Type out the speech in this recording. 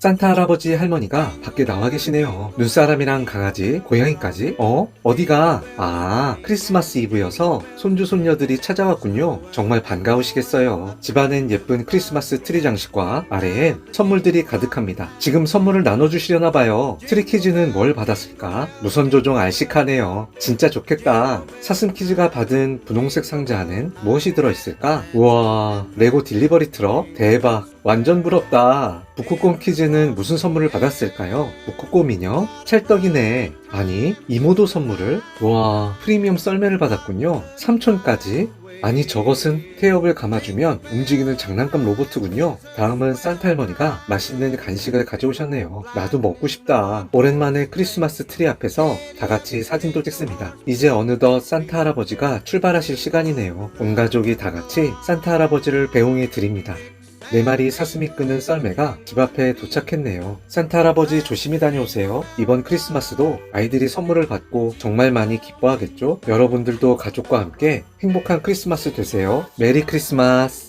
산타 할아버지 할머니가 밖에 나와 계시네요. 눈사람이랑 강아지, 고양이까지? 어? 어디가? 아, 크리스마스 이브여서 손주, 손녀들이 찾아왔군요. 정말 반가우시겠어요. 집안엔 예쁜 크리스마스 트리 장식과 아래엔 선물들이 가득합니다. 지금 선물을 나눠주시려나 봐요. 트리키즈는 뭘 받았을까? 무선 조종 알식하네요. 진짜 좋겠다. 사슴키즈가 받은 분홍색 상자 안엔 무엇이 들어있을까? 우와, 레고 딜리버리 트럭? 대박. 완전 부럽다. 북극곰 키즈는 무슨 선물을 받았을까요? 북극곰이요? 찰떡이네. 아니, 이모도 선물을? 와, 프리미엄 썰매를 받았군요. 삼촌까지? 아니, 저것은 태엽을 감아주면 움직이는 장난감 로봇이군요. 다음은 산타 할머니가 맛있는 간식을 가져오셨네요. 나도 먹고 싶다. 오랜만에 크리스마스 트리 앞에서 다 같이 사진도 찍습니다. 이제 어느덧 산타 할아버지가 출발하실 시간이네요. 온 가족이 다 같이 산타 할아버지를 배웅해 드립니다. 네 마리 사슴이 끄는 썰매가 집 앞에 도착했네요. 산타 할아버지 조심히 다녀오세요. 이번 크리스마스도 아이들이 선물을 받고 정말 많이 기뻐하겠죠? 여러분들도 가족과 함께 행복한 크리스마스 되세요. 메리 크리스마스!